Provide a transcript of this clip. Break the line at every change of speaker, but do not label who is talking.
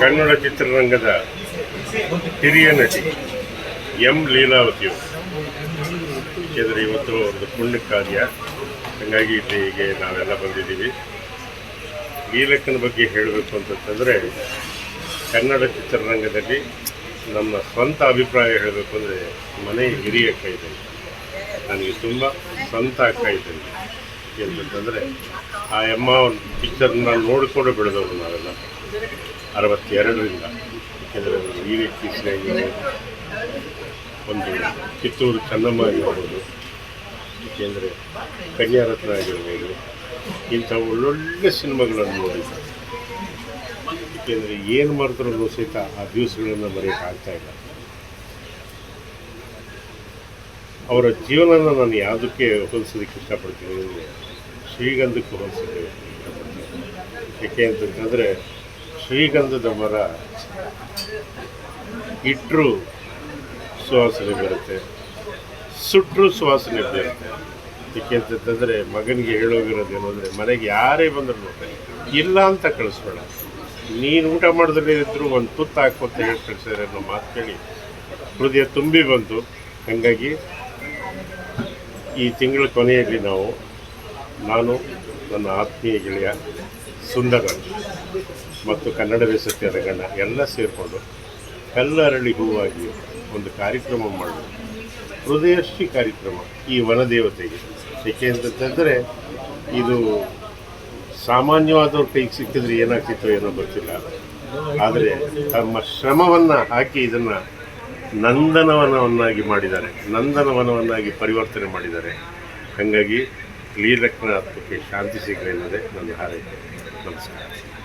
ಕನ್ನಡ ಚಿತ್ರರಂಗದ ಹಿರಿಯ ನಟಿ ಎಂ ಲೀಲಾವತಿಯವರು ಏಕೆಂದರೆ ಇವತ್ತು ಒಂದು ಪುಣ್ಯ ಕಾರ್ಯ. ಹಾಗಾಗಿ ಇಲ್ಲಿಗೆ ನಾವೆಲ್ಲ ಬಂದಿದ್ದೀವಿ. ಲೀಲಕ್ಕನ ಬಗ್ಗೆ ಹೇಳಬೇಕು ಅಂತಂತಂದರೆ, ಕನ್ನಡ ಚಿತ್ರರಂಗದಲ್ಲಿ ನಮ್ಮ ಸ್ವಂತ ಅಭಿಪ್ರಾಯ ಹೇಳಬೇಕು ಅಂದರೆ ಮನೆ ಹಿರಿಯ ಇದ್ದಂಗೆ ನನಗೆ ತುಂಬ ಸ್ವಂತ ಇದ್ದಂಗೆ ಏನಂತಂದರೆ ಆ ಎಮ್ಮ ಪಿಕ್ಚರ್ನ ನೋಡಿಕೊಂಡು ಬೆಳೆದವರು ನಾವೆಲ್ಲ. ಅರವತ್ತೆರಡರಿಂದ. ಯಾಕೆಂದರೆ ಒಂದು ವೀರ ಆಗಿರ್ಬೋದು ಒಂದು ಕಿತ್ತೂರು ಚೆನ್ನಮ್ಮ ಆಗಿರ್ಬೋದು ಏಕೆಂದರೆ ಕನ್ಯಾರತ್ನ ಆಗಿರ್ಬೋದು, ಇಂಥ ಒಳ್ಳೊಳ್ಳೆ ಸಿನಿಮಾಗಳನ್ನು ನೋಡಿದ್ದೆ. ಏಕೆಂದರೆ ಏನು ಮಾಡಿದ್ರು ಸಹಿತ ಆ ದಿವಸಗಳನ್ನು ಆಗ್ತಾ ಇಲ್ಲ. ಅವರ ಜೀವನನ ನಾನು ಯಾವುದಕ್ಕೆ ಹೋಲಿಸೋದಕ್ಕೆ ಇಷ್ಟಪಡ್ತೀನಿ ಅಂದರೆ ಶ್ರೀಗಂಧಕ್ಕೆ ಹೋಲಿಸಿದ್ದೇವೆ ಯಾಕೆ ಅಂತಂದರೆ ಶ್ರೀಗಂಧದ ಮರ ಇಟ್ಟರು ಸುವಾಸನೆ ಬರುತ್ತೆ ಸುಟ್ಟರು ಸುವಾಸನೆ ಬರುತ್ತೆ. ಯಾಕೆ ಅಂತಂದರೆ ಮಗನಿಗೆ ಹೇಳೋಗಿರೋದು ಏನಂದರೆ ಮನೆಗೆ ಯಾರೇ ಬಂದರೂ ಇಲ್ಲ ಅಂತ ಕಳಿಸ್ಬೇಡ. ನೀನು ಊಟ ಮಾಡಿದ್ರೆ ಇದ್ರು ಒಂದು ತುತ್ತು ಹಾಕೋತ ಹೇಳಿ ಕಳಿಸಿದ್ರೆ ಅನ್ನೋ ಮಾತು ಕೇಳಿ ಹೃದಯ ತುಂಬಿ ಬಂತು. ಹಾಗಾಗಿ ಈ ತಿಂಗಳ ಕೊನೆಯಲ್ಲಿ ನಾವು ನಾನು ನನ್ನ ಆತ್ಮೀಯ ಗೆಳೆಯ ಸುಂದರ ಮತ್ತು ಕನ್ನಡವೇ ಸತ್ಯ ರಂಗಣ್ಣ ಎಲ್ಲ ಸೇರಿಕೊಂಡು ಕಲ್ಲರಳಿ ಹೂವಾಗಿ ಒಂದು ಕಾರ್ಯಕ್ರಮ ಮಾಡೋದು ಹೃದಯಶ್ರೀ ಕಾರ್ಯಕ್ರಮ ಈ ವನದೇವತೆಗೆ. ಏಕೆ ಅಂತಂದರೆ ಇದು ಸಾಮಾನ್ಯವಾದವ್ರ ಕೈಗೆ ಸಿಕ್ಕಿದ್ರೆ ಏನಾಗ್ತಿತ್ತು ಏನೋ ಗೊತ್ತಿಲ್ಲ. ಆದರೆ ತಮ್ಮ ಶ್ರಮವನ್ನು ಹಾಕಿ ಇದನ್ನು ನಂದನವನವನ್ನಾಗಿ ಮಾಡಿದ್ದಾರೆ. ನಂದನವನವನ್ನಾಗಿ ಪರಿವರ್ತನೆ ಮಾಡಿದ್ದಾರೆ. ಹಾಗಾಗಿ ಲೀಲಕ್ನ ಆತ್ಮಕ್ಕೆ ಶಾಂತಿ ಸಿಗಲಿ ಅನ್ನೋದೇ ನನ್ನ ಹಾರೈಕೆ ನಮಸ್ಕಾರ